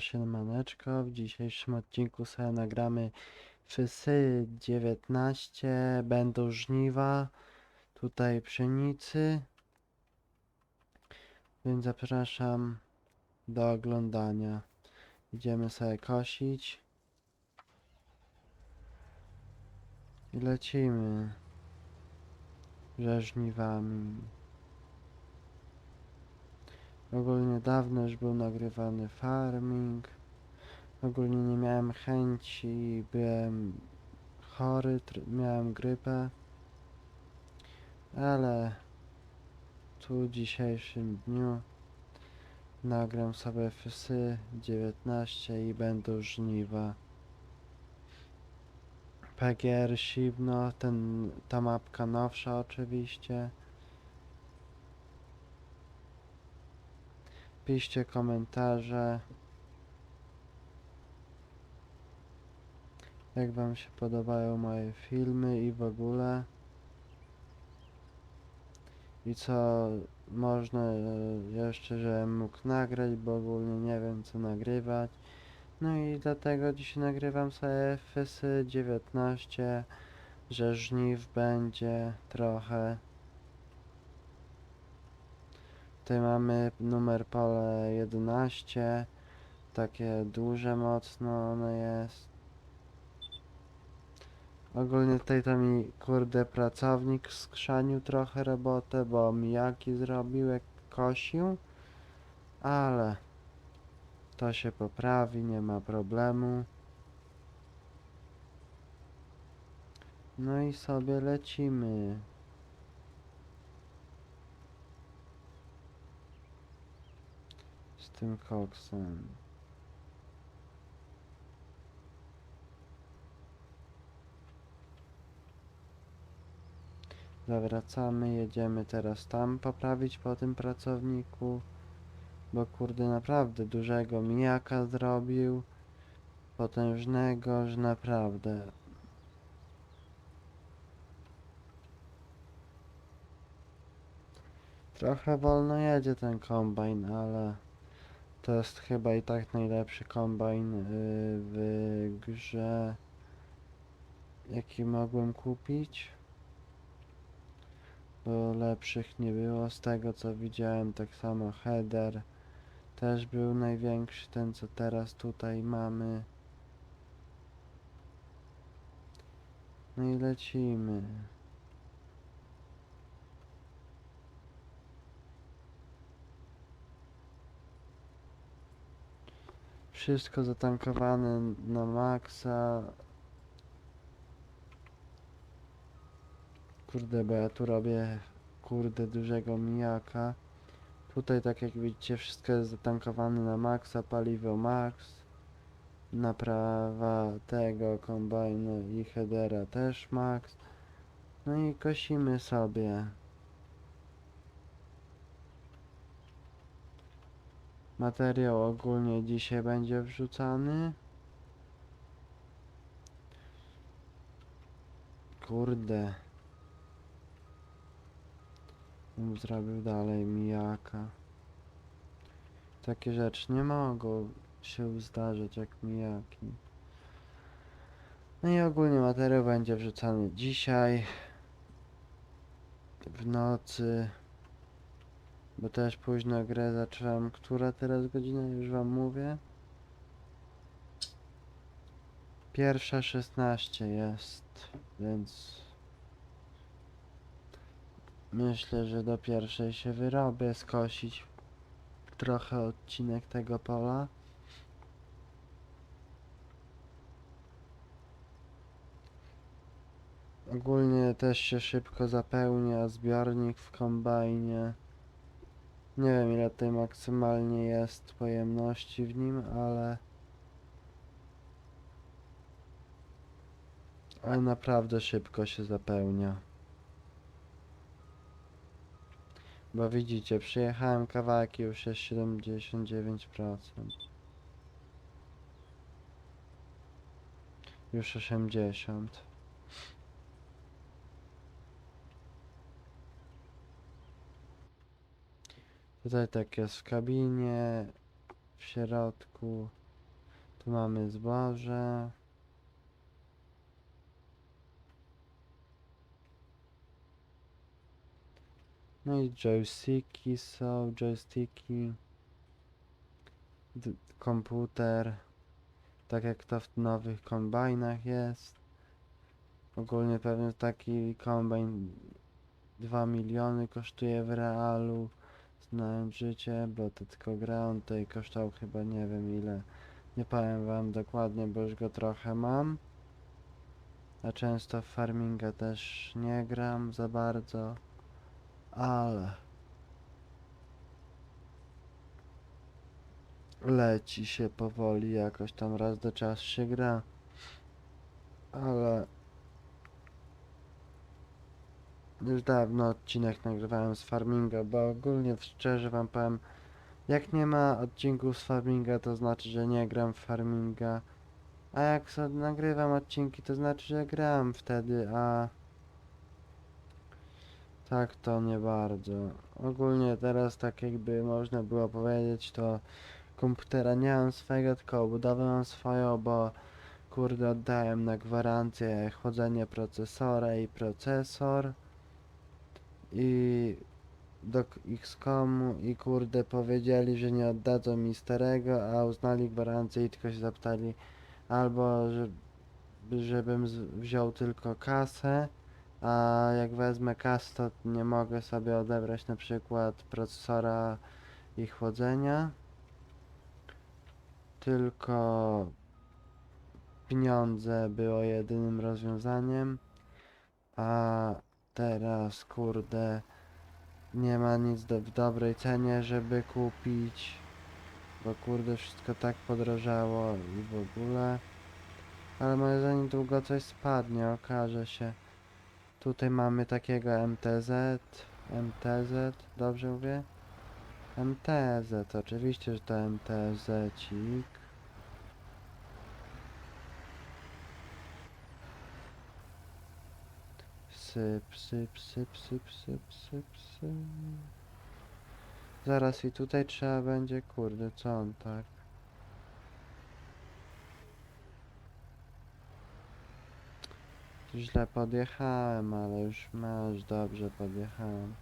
siemaneczko. W dzisiejszym odcinku sobie nagramy Fysy 19. Będą żniwa. Tutaj pszenicy. Więc zapraszam do oglądania. Idziemy sobie kosić. I lecimy. Ze żniwami. Ogólnie dawno już był nagrywany farming. Ogólnie nie miałem chęci, byłem chory, miałem grypę. Ale tu w dzisiejszym dniu nagram sobie fysy 19 i będą żniwa. PGR Siwno, ten, ta mapka nowsza oczywiście. Piszcie komentarze. Jak wam się podobają moje filmy i w ogóle. I co można e, jeszcze, żebym mógł nagrać, bo ogólnie nie wiem co nagrywać. No i dlatego dzisiaj nagrywam sobie FS 19, że żniw będzie trochę. Tutaj mamy numer pole 11. Takie duże mocno ono jest. Ogólnie tutaj to mi kurde pracownik skrzanił trochę robotę, bo mijaki zrobił jak kosił. Ale to się poprawi, nie ma problemu. No i sobie lecimy. z tym koksem. Zawracamy, jedziemy teraz tam poprawić po tym pracowniku, bo kurde naprawdę dużego mijaka zrobił, potężnego, że naprawdę. Trochę wolno jedzie ten kombajn, ale to jest chyba i tak najlepszy kombajn y, w grze, jaki mogłem kupić. Bo lepszych nie było z tego co widziałem, tak samo header też był największy, ten co teraz tutaj mamy. No i lecimy. Wszystko zatankowane na maksa. Kurde, bo ja tu robię kurde dużego mijaka. Tutaj tak jak widzicie wszystko jest zatankowane na maksa, paliwo max. Naprawa tego kombajnu i headera też max. No i kosimy sobie. Materiał ogólnie dzisiaj będzie wrzucany. Kurde. Bym zrobił dalej mijaka. Takie rzeczy nie mogą się zdarzać jak mijaki. No i ogólnie materiał będzie wrzucany dzisiaj. W nocy. Bo też późno grę zacząłem. Która teraz godzina? Już wam mówię. Pierwsza 16 jest, więc myślę, że do pierwszej się wyrobię skosić trochę odcinek tego pola. Ogólnie też się szybko zapełnia zbiornik w kombajnie. Nie wiem ile tutaj maksymalnie jest pojemności w nim, ale... Ale naprawdę szybko się zapełnia. Bo widzicie, przyjechałem kawałek i już jest 79%. Już 80. Tutaj tak jest w kabinie, w środku. Tu mamy zboże. No i joysticki są, joysticki. Komputer. Tak jak to w nowych kombajnach jest. Ogólnie pewnie taki kombajn 2 miliony kosztuje w realu. Znając życie, bo to tylko gra, on tutaj kosztował chyba nie wiem ile. Nie powiem wam dokładnie, bo już go trochę mam. A często w farminga też nie gram za bardzo. Ale leci się powoli, jakoś tam raz do czasu się gra. Ale już dawno odcinek nagrywałem z farminga, bo ogólnie szczerze wam powiem, jak nie ma odcinków z farminga, to znaczy, że nie gram w farminga. A jak sobie nagrywam odcinki, to znaczy, że gram wtedy, a tak to nie bardzo. Ogólnie teraz tak jakby można było powiedzieć, to komputera nie mam swojego, tylko obudowę mam swoją, bo kurde oddałem na gwarancję chłodzenie procesora i procesor i do XCOMu i kurde powiedzieli, że nie oddadzą mi starego, a uznali gwarancję i tylko się zapytali albo że, żebym wziął tylko kasę, a jak wezmę kasę to nie mogę sobie odebrać na przykład procesora i chłodzenia, tylko pieniądze było jedynym rozwiązaniem, a teraz kurde nie ma nic do, w dobrej cenie, żeby kupić, bo kurde wszystko tak podrożało i w ogóle. Ale moje za niedługo coś spadnie, okaże się. Tutaj mamy takiego MTZ, MTZ, dobrze mówię? MTZ, oczywiście, że to MTZ-cik. Syp, syp, syp, syp, syp, syp, syp. Zaraz i tutaj trzeba będzie, kurde, co on tak? Źle podjechałem, ale już masz, dobrze podjechałem.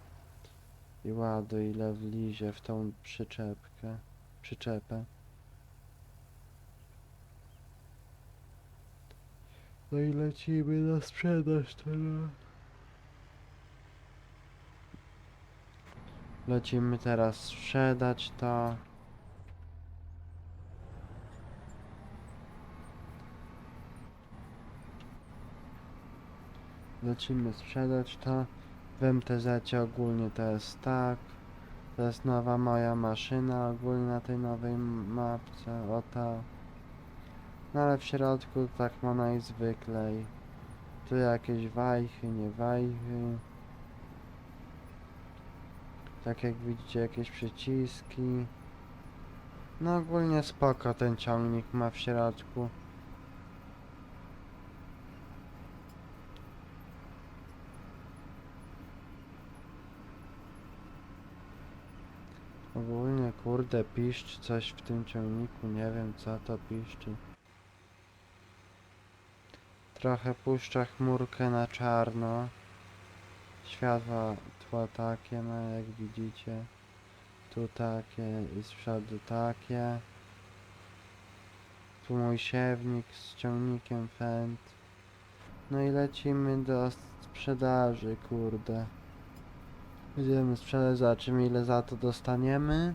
I ładuj ile wlizie w tą przyczepkę, przyczepę. No i lecimy na sprzedaż teraz. Lecimy teraz sprzedać to. Lecimy sprzedać to. W MTZ ogólnie to jest tak. To jest nowa moja maszyna ogólnie na tej nowej mapce. O ta. No ale w środku tak ma najzwyklej. Tu jakieś wajchy, nie wajchy. Tak jak widzicie jakieś przyciski. No ogólnie spoko ten ciągnik ma w środku. Ogólnie kurde piszcz coś w tym ciągniku, nie wiem co to piszczy. Trochę puszcza chmurkę na czarno. Światła tło takie ma jak widzicie. Tu takie i z przodu takie. Tu mój siewnik z ciągnikiem Fendt. No i lecimy do sprzedaży, kurde. Będziemy sprzedać, zobaczymy ile za to dostaniemy.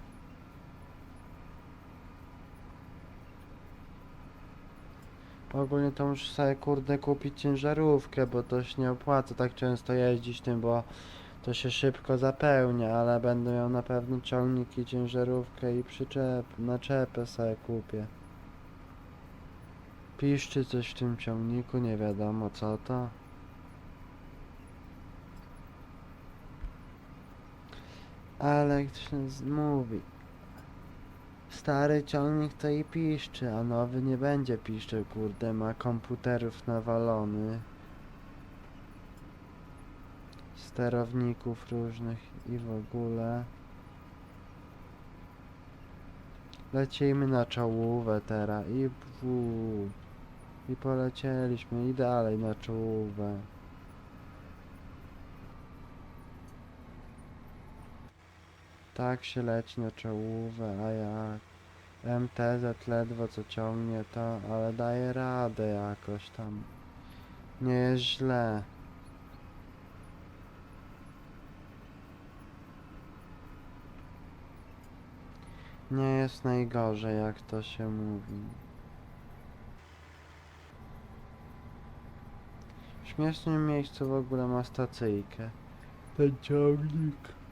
Ogólnie to muszę sobie kurde kupić ciężarówkę, bo to się nie opłaca tak często jeździć tym, bo to się szybko zapełnia, ale będę miał na pewno ciągniki, ciężarówkę i przyczep, naczepę sobie kupię. Piszczy coś w tym ciągniku, nie wiadomo co to. Ale mówi? stary ciągnik to i piszczy, a nowy nie będzie piszczył, kurde, ma komputerów nawalony. Sterowników różnych i w ogóle. Lecimy na czołówę teraz i w... I polecieliśmy i dalej na czołówę. Tak się leci na czołówę, a jak MTZ ledwo co ciągnie to, ale daje radę jakoś tam. Nie jest źle. Nie jest najgorzej, jak to się mówi. W śmiesznym miejscu w ogóle ma stacyjkę. Ten ciągnik.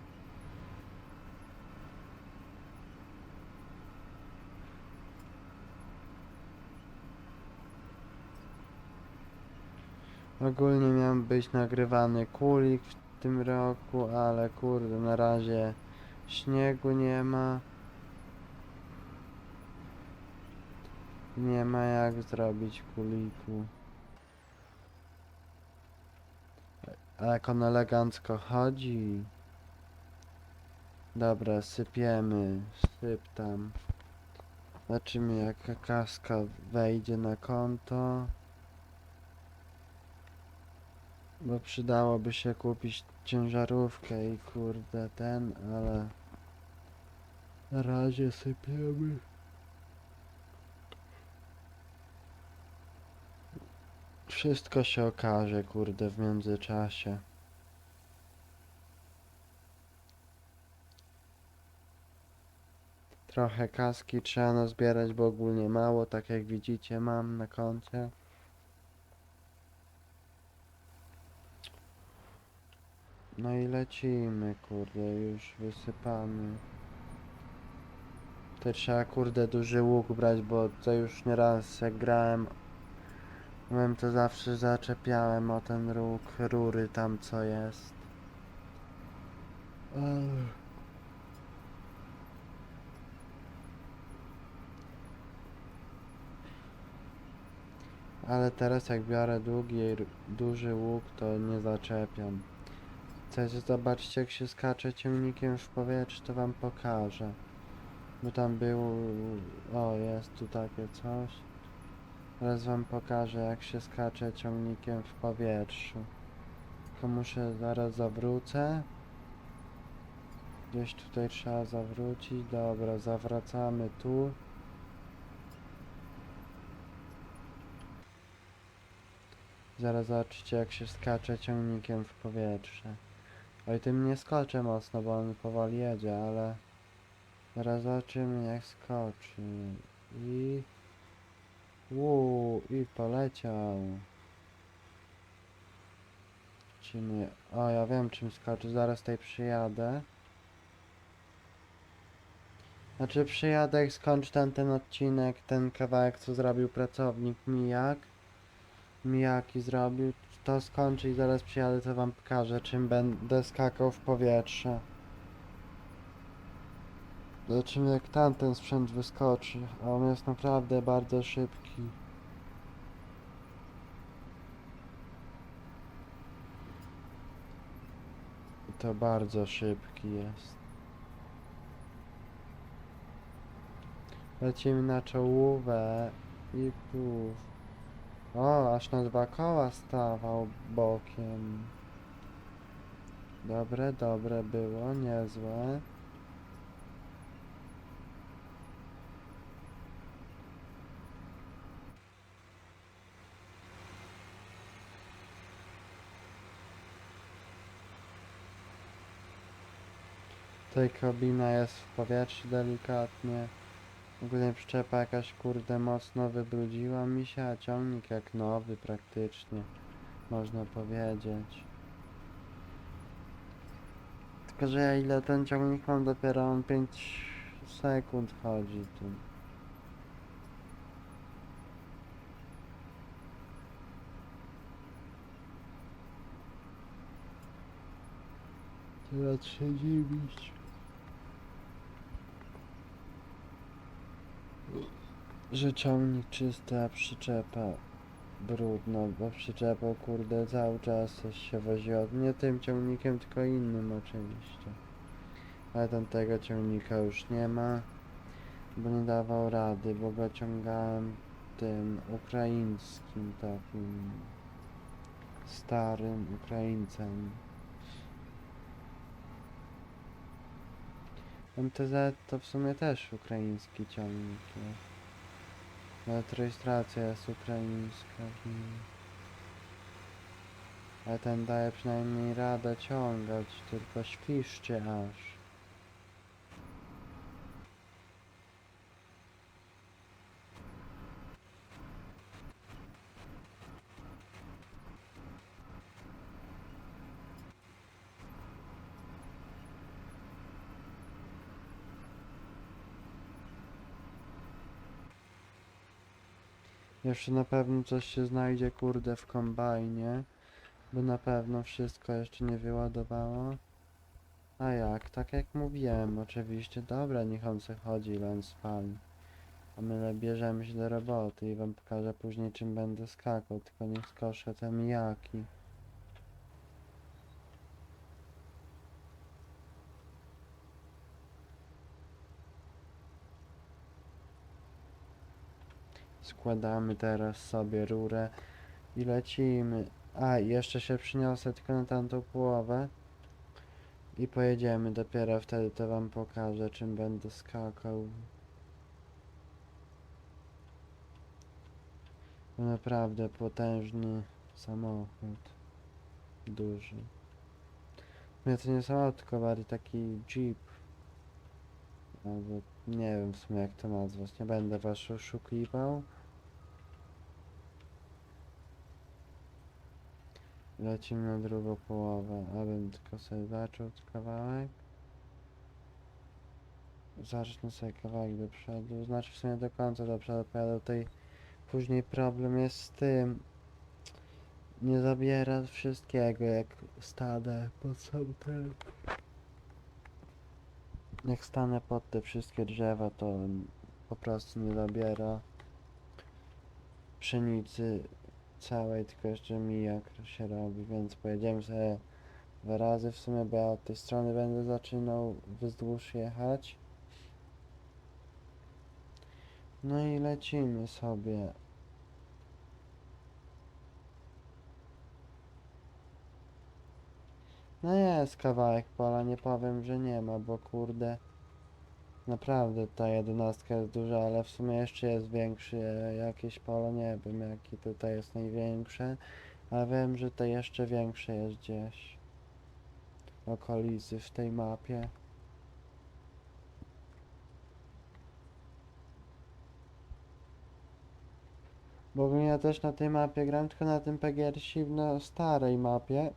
Ogólnie miał być nagrywany kulik w tym roku, ale kurde, na razie śniegu nie ma. Nie ma jak zrobić kuliku. A jak on elegancko chodzi. Dobra, sypiemy. Syp tam. Zobaczymy jaka kaska wejdzie na konto. Bo przydałoby się kupić ciężarówkę i kurde ten, ale na razie sypiemy. Wszystko się okaże, kurde, w międzyczasie. Trochę kaski trzeba nazbierać, bo ogólnie mało, tak jak widzicie mam na koncie. No i lecimy, kurde, już wysypany. To trzeba, kurde, duży łuk brać, bo to już nieraz jak grałem, byłem to zawsze zaczepiałem o ten róg, rury tam co jest. Ale teraz jak biorę długi, duży łuk, to nie zaczepiam. Chcecie zobaczyć jak się skacze ciągnikiem w powietrzu, to wam pokażę. Bo tam był... O, jest tu takie coś. Teraz wam pokażę jak się skacze ciągnikiem w powietrzu. Tylko muszę zaraz zawrócę. Gdzieś tutaj trzeba zawrócić. Dobra, zawracamy tu. Zaraz zobaczycie jak się skacze ciągnikiem w powietrze. Oj, tym nie skoczę mocno, bo on powoli jedzie, ale... Zaraz zobaczymy jak skoczy. I... Uuu, i poleciał. Czy nie? O, ja wiem czym skoczy, zaraz tutaj przyjadę. Znaczy przyjadę jak skończy ten, ten odcinek, ten kawałek co zrobił pracownik Mijak. Mijaki zrobił, to skończy i zaraz przyjadę to wam pokażę czym będę skakał w powietrze. Zobaczymy jak tamten sprzęt wyskoczy, a on jest naprawdę bardzo szybki. I to bardzo szybki jest. Lecimy na czołówę i puf. O, aż na dwa koła stawał bokiem. Dobre, dobre było, niezłe. Tutaj kabina jest w powietrzu delikatnie. W ogóle przyczepa jakaś kurde mocno wybrudziła mi się, a ciągnik jak nowy praktycznie, można powiedzieć. Tylko, że ja ile ten ciągnik mam, dopiero on 5 sekund chodzi tu. Tyle 39. że ciągnik czysty, a przyczepa brudno, bo przyczepą kurde cały czas coś się woziło. Nie tym ciągnikiem, tylko innym oczywiście. Ale tamtego ciągnika już nie ma, bo nie dawał rady, bo go ciągałem tym ukraińskim takim starym Ukraińcem. MTZ to w sumie też ukraiński ciągnik jest. Nawet rejestracja jest ukraińska. Ale ten daje przynajmniej radę ciągać, tylko świszczy aż. Jeszcze na pewno coś się znajdzie kurde w kombajnie, bo na pewno wszystko jeszcze nie wyładowało. A jak? Tak jak mówiłem, oczywiście. Dobra, niech on se chodzi, ile on spali. A my bierzemy się do roboty i wam pokażę później czym będę skakał, tylko niech skoszę te mijaki. Składamy teraz sobie rurę i lecimy. A, jeszcze się przyniosę tylko na tamtą połowę. I pojedziemy, dopiero wtedy to wam pokażę, czym będę skakał. To naprawdę potężny samochód. Duży. Nie, to nie samochód, tylko bardziej taki jeep. Albo nie wiem w sumie jak to nazwać. Nie będę was oszukiwał. Lecimy na drugą połowę, abym tylko sobie zaczął kawałek. Zacznę sobie kawałek do przodu, znaczy w sumie do końca do przodu pojadę tutaj. Później problem jest z tym. Nie zabiera wszystkiego jak stadę pod sam. Jak stanę pod te wszystkie drzewa, to po prostu nie zabiera pszenicy całej, tylko jeszcze mijak się robi, więc pojedziemy sobie dwa razy w sumie, bo ja od tej strony będę zaczynał wzdłuż jechać. No i lecimy sobie. No jest kawałek pola, nie powiem, że nie ma, bo kurde Naprawdę ta jedenastka jest duża, ale w sumie jeszcze jest większe jakieś pole, nie wiem jakie tutaj jest największe, ale wiem, że to jeszcze większe jest gdzieś okolicy w tej mapie. Bo ogólnie ja też na tej mapie gram, tylko na tym PGR na starej mapie.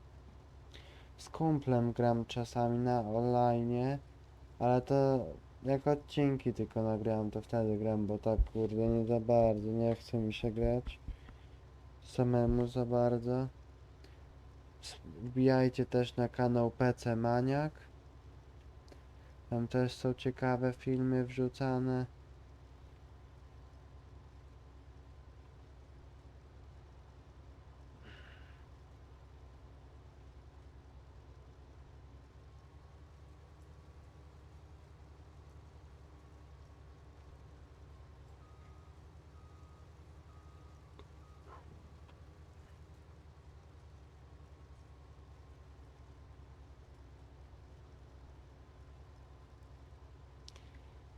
Z kumplem gram czasami na online, ale to jak odcinki tylko nagrałem, to wtedy gram, bo tak kurde nie za bardzo, nie chce mi się grać samemu za bardzo. Wbijajcie też na kanał PC Maniak. Tam też są ciekawe filmy wrzucane.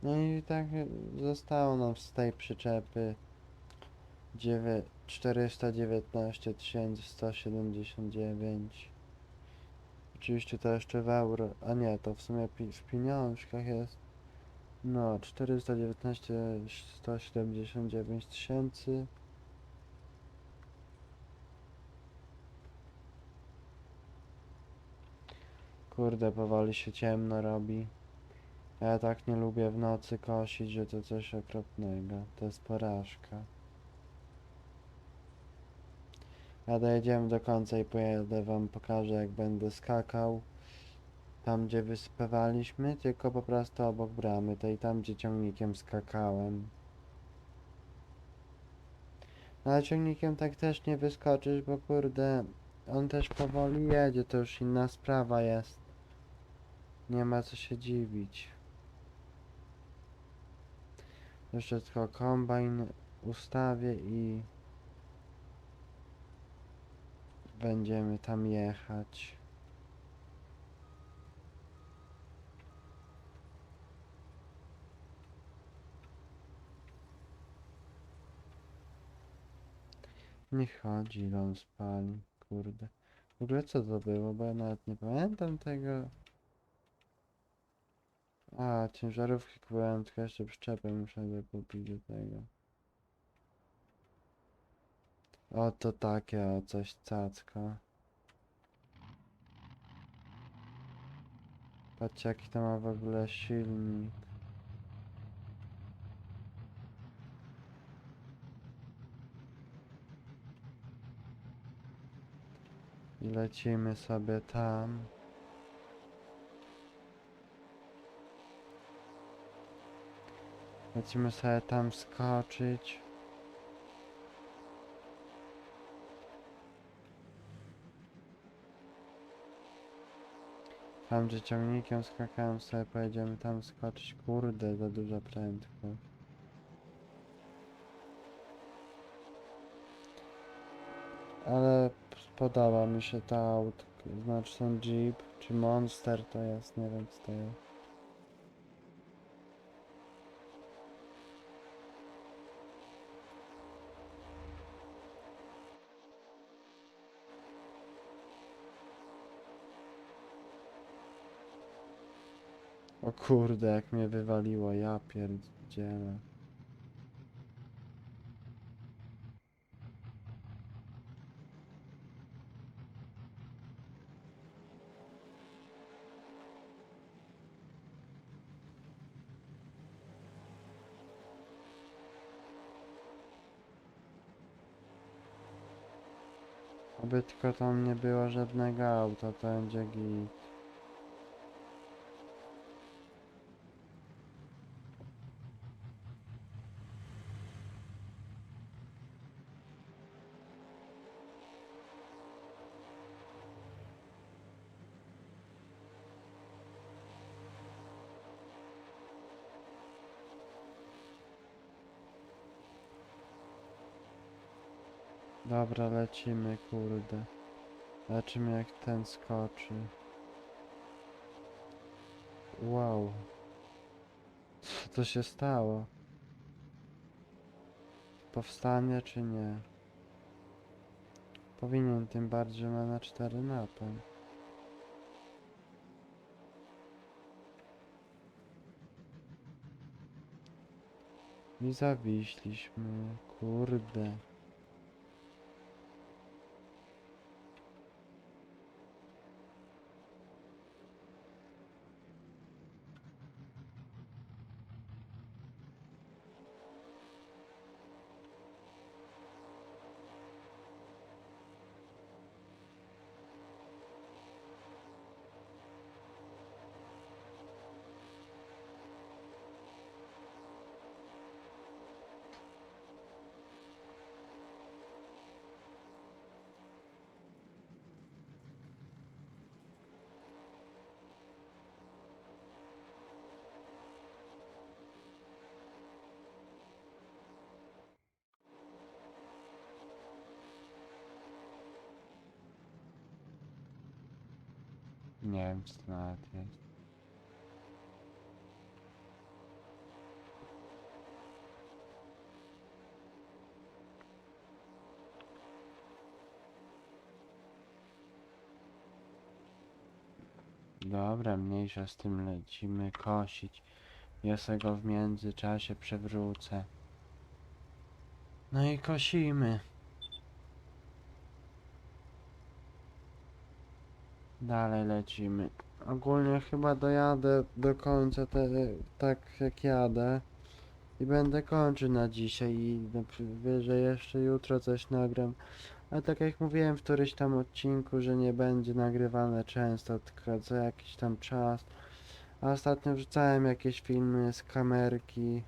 No i tak zostało nam z tej przyczepy dziewię- 419 179. Oczywiście to jeszcze w euro, a nie, to w sumie w pieniążkach jest. No, 419 179 tysięcy. Kurde, powoli się ciemno robi. Ja tak nie lubię w nocy kosić, że to coś okropnego. To jest porażka. Ja dojedziemy do końca i pojadę wam pokażę jak będę skakał. Tam gdzie wysypywaliśmy, tylko po prostu obok bramy, tej tam gdzie ciągnikiem skakałem. Ale ciągnikiem tak też nie wyskoczysz, bo kurde, on też powoli jedzie, to już inna sprawa jest. Nie ma co się dziwić. Jeszcze tylko kombajn ustawię i będziemy tam jechać. Nie chodzi, on spali, kurde. W ogóle co to było, bo ja nawet nie pamiętam tego. A, ciężarówki kupowałem, tylko jeszcze przyczepę muszę dokupić do tego. O, to takie, o, coś cacka. Patrzcie, jaki to ma w ogóle silnik. I lecimy sobie tam. Lecimy sobie tam skoczyć. Tam gdzie ciągnikiem skakałem sobie pojedziemy tam skoczyć. Kurde, za duża prędkość. Ale podoba mi się to aut. Znaczy ten Jeep, czy Monster to jest, nie wiem co to jest. O kurde, jak mnie wywaliło, ja pierdzielę. Oby tylko tam nie było żadnego auta, to będzie git. Dobra, lecimy, kurde. Lecimy jak ten skoczy. Wow. Co to się stało? Powstanie czy nie? Powinien, tym bardziej, ma na cztery napęd. I zawiśliśmy, kurde. Nie wiem, co to nawet jest. Dobra, mniejsza z tym lecimy kosić. Ja se go w międzyczasie przewrócę. No i kosimy. Dalej lecimy. Ogólnie chyba dojadę do końca te, tak jak jadę. I będę kończył na dzisiaj i wyżej jeszcze jutro coś nagram. Ale tak jak mówiłem w którymś tam odcinku, że nie będzie nagrywane często, tylko co jakiś tam czas. A ostatnio wrzucałem jakieś filmy z kamerki.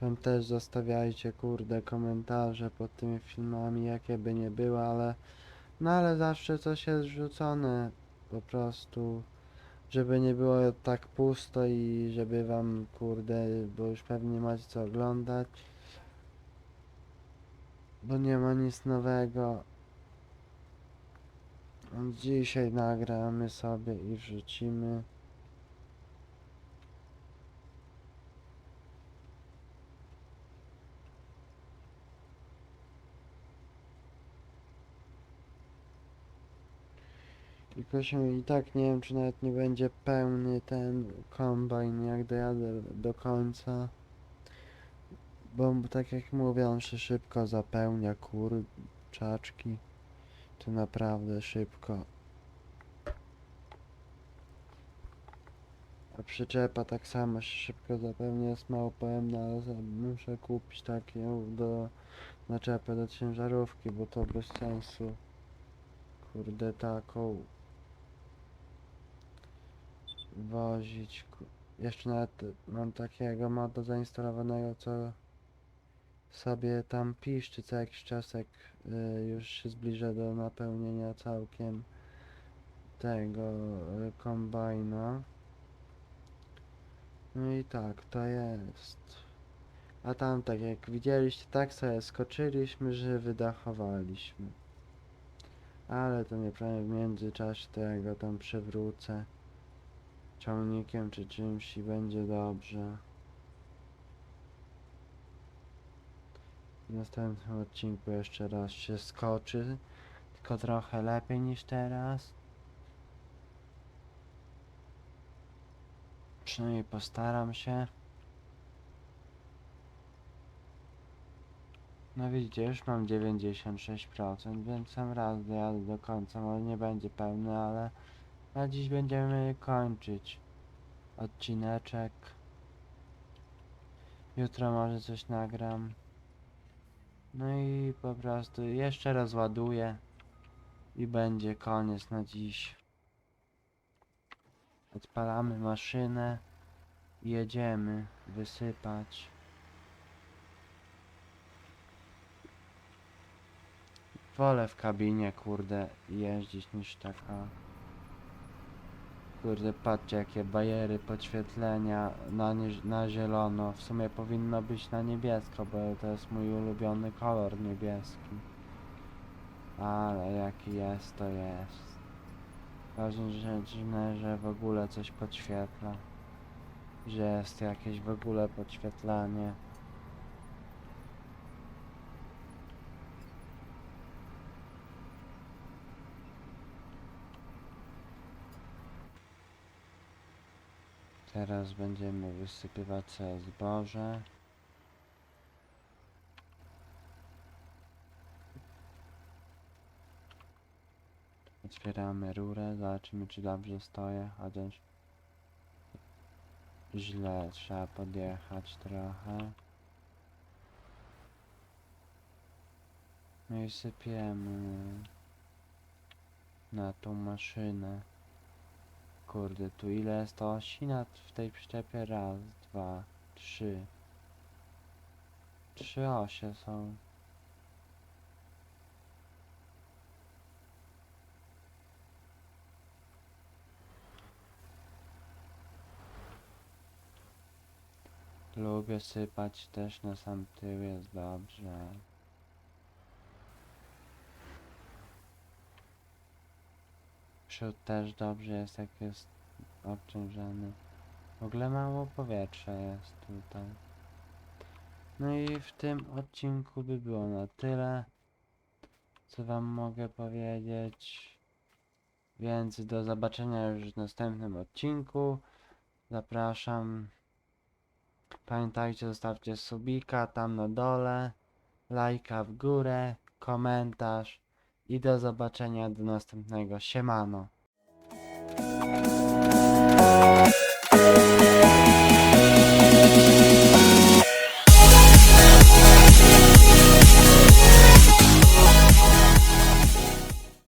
Tam też zostawiajcie kurde komentarze pod tymi filmami, jakie by nie były, ale no ale zawsze coś jest wrzucone po prostu, żeby nie było tak pusto i żeby wam kurde, bo już pewnie macie co oglądać. Bo nie ma nic nowego. Dzisiaj nagramy sobie i wrzucimy. Tylko się i tak nie wiem, czy nawet nie będzie pełny ten kombajn, jak dojadę do końca. Bo tak jak mówię, on się szybko zapełnia, kurczaczki. To naprawdę szybko. A przyczepa tak samo się szybko zapełnia, jest mało pojemna, ale muszę kupić taką do naczepę do ciężarówki, bo to bez sensu. Kurde, taką wozić. Jeszcze nawet mam takiego moda zainstalowanego, co sobie tam piszczy co jakiś czas, jak y, już się zbliża do napełnienia całkiem tego y, kombajna. No i tak, to jest. A tam, tak jak widzieliście, tak sobie skoczyliśmy, że wydachowaliśmy. Ale to nie powiem, w międzyczasie to ja go tam przewrócę ciągnikiem czy czymś i będzie dobrze. W następnym odcinku jeszcze raz się skoczy, tylko trochę lepiej niż teraz. Przynajmniej postaram się. No widzicie, już mam 96%, więc sam raz dojadę do końca, może nie będzie pełny, ale na dziś będziemy kończyć odcineczek. Jutro może coś nagram. No i po prostu jeszcze raz ładuję i będzie koniec na dziś. Odpalamy maszynę i jedziemy wysypać. Wolę w kabinie, kurde, jeździć niż taka. Kurde, patrzcie jakie bajery, podświetlenia na, na zielono. W sumie powinno być na niebiesko, bo to jest mój ulubiony kolor niebieski. Ale jaki jest, to jest. Ważne, że dziwne, że w ogóle coś podświetla. Że jest jakieś w ogóle podświetlanie. Teraz będziemy wysypywać sobie zboże. Otwieramy rurę, zobaczymy czy dobrze stoję, chociaż źle trzeba podjechać trochę. No i sypiemy na tą maszynę. Kurde, tu ile jest to osi na, w tej przyczepie? Raz, dwa, trzy. Trzy osie są. Lubię sypać też na sam tył, jest dobrze. Przód też dobrze jest, jak jest obciążony. W ogóle mało powietrza jest tutaj. No i w tym odcinku by było na tyle. Co wam mogę powiedzieć? Więc do zobaczenia już w następnym odcinku. Zapraszam. Pamiętajcie, zostawcie subika tam na dole, lajka w górę, komentarz i do zobaczenia do następnego. Siemano.